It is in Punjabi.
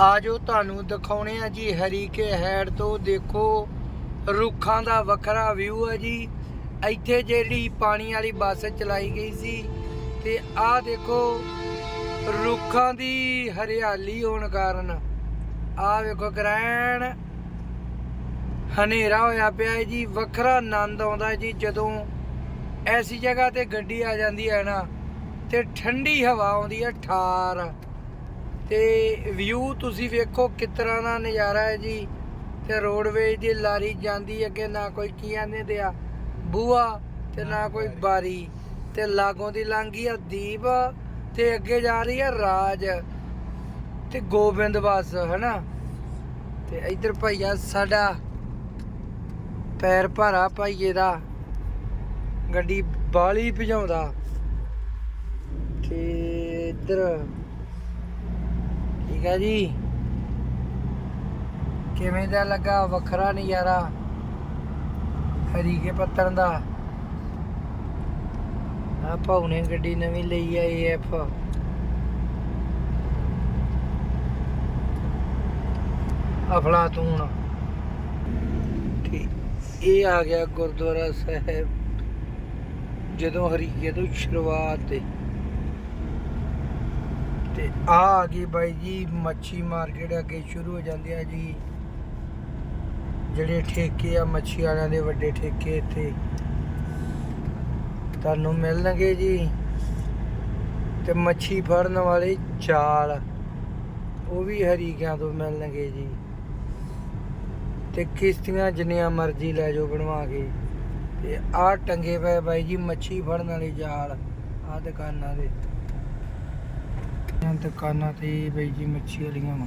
ਆਜੋ ਤੁਹਾਨੂੰ ਦਿਖਾਉਣੇ ਆ ਜੀ, ਹਰੀਕੇ ਹੈਡ ਤੋਂ ਦੇਖੋ, ਰੁੱਖਾਂ ਦਾ ਵੱਖਰਾ ਵਿਊ ਹੈ ਜੀ। ਇੱਥੇ ਜਿਹੜੀ ਪਾਣੀ ਵਾਲੀ ਬੱਸ ਚਲਾਈ ਗਈ ਸੀ ਤੇ ਆਹ ਦੇਖੋ, ਰੁੱਖਾਂ ਦੀ ਹਰਿਆਲੀ ਹੋਣ ਕਾਰਨ। ਆਹ ਵੇਖੋ ਗ੍ਰੈਣ ਹਨੇਰਾ ਹੋਇਆ ਪਿਆ ਹੈ ਜੀ, ਵੱਖਰਾ ਆਨੰਦ ਆਉਂਦਾ ਜੀ, ਜਦੋਂ ਐਸੀ ਜਗ੍ਹਾ ਤੇ ਗੱਡੀ ਆ ਜਾਂਦੀ ਹੈ ਨਾ, ਤੇ ਠੰਡੀ ਹਵਾ ਆਉਂਦੀ ਹੈ, ਠਾਰ। ਤੇ ਵਿਊ ਤੁਸੀਂ ਵੇਖੋ ਕਿਸ ਤਰ੍ਹਾਂ ਦਾ ਨਜ਼ਾਰਾ ਹੈ ਜੀ। ਤੇ ਰੋਡਵੇਜ ਦੀ ਲਾਰੀ ਜਾਂਦੀ ਅੱਗੇ ਨਾ ਕੋਈ ਕੀ ਆਂਦੇ ਤੇ ਆ ਬੂਆ ਤੇ ਨਾ ਕੋਈ ਬਾਰੀ। ਤੇ ਲਾਗੋਂ ਦੀ ਲੰਘੀ ਆ ਦੀਪ ਤੇ ਅੱਗੇ ਜਾ ਰਹੀ ਆ ਰਾਜ। ਤੇ ਗੋਬਿੰਦ ਬੱਸ ਹਨਾ? ਤੇ ਇੱਧਰ ਭਈਆ ਸਾਡਾ ਪੈਰ ਭਾਰਾ ਭਾਈਏ ਦਾ। ਗੱਡੀ ਬਾਲੀ ਭਜਾਉਂਦਾ। ਤੇ ਇੱਧਰ ਠੀਕ ਹੈ ਜੀ। ਕਿਵੇਂ ਦਾ ਲੱਗਾ? ਵੱਖਰਾ ਨਜ਼ਾਰਾ। ਹਰੀਕੇ ਪੱਤਣ ਦਾ। ਆ ਭਾਉ ਗੱਡੀ ਨਵੀਂ ਲਈ ਆ ਏਐਫ ਅਫਲਾਤੂਨ। ਠੀਕ ਇਹ ਆ ਗਿਆ ਗੁਰਦੁਆਰਾ ਸਾਹਿਬ। ਜਦੋਂ ਹਰੀਕੇ ਤੋਂ ਸ਼ੁਰੂਆਤ ਤੇ। ਤੇ ਆ ਆ ਗਈ ਬਾਈ ਜੀ, ਮੱਛੀ ਮਾਰਕੀਟ ਅੱਗੇ ਸ਼ੁਰੂ ਹੋ ਜਾਂਦੀ ਆ ਜੀ। ਜਿਹੜੇ ਠੇਕੇ ਆ, ਮੱਛੀ ਵਾਲਿਆਂ ਦੇ ਵੱਡੇ ਠੇਕੇ ਇੱਥੇ। ਤੁਹਾਨੂੰ ਮਿਲਣਗੇ ਜੀ। ਤੇ ਮੱਛੀ ਫੜਨ ਵਾਲੇ ਜਾਲ ਉਹ ਵੀ ਹਰੀਕਿਆਂ ਤੋਂ ਮਿਲਣਗੇ ਜੀ। ਤੇ ਕਿਸ਼ਤੀਆਂ ਜਿੰਨੀਆਂ ਮਰਜ਼ੀ ਲੈ ਜਾਓ ਬਣਵਾ ਕੇ। ਤੇ ਆਹ ਟੰਗੇ ਪਏ ਬਾਈ ਜੀ, ਮੱਛੀ ਫੜਨ ਵਾਲੇ ਜਾਲ, ਆਹ ਦੁਕਾਨਾਂ ਦੇ। ਦੁਕਾਨਾਂ ਤੇ ਬਾਈ ਜੀ ਮੱਛੀ ਵਾਲੀਆਂ ਵਾ।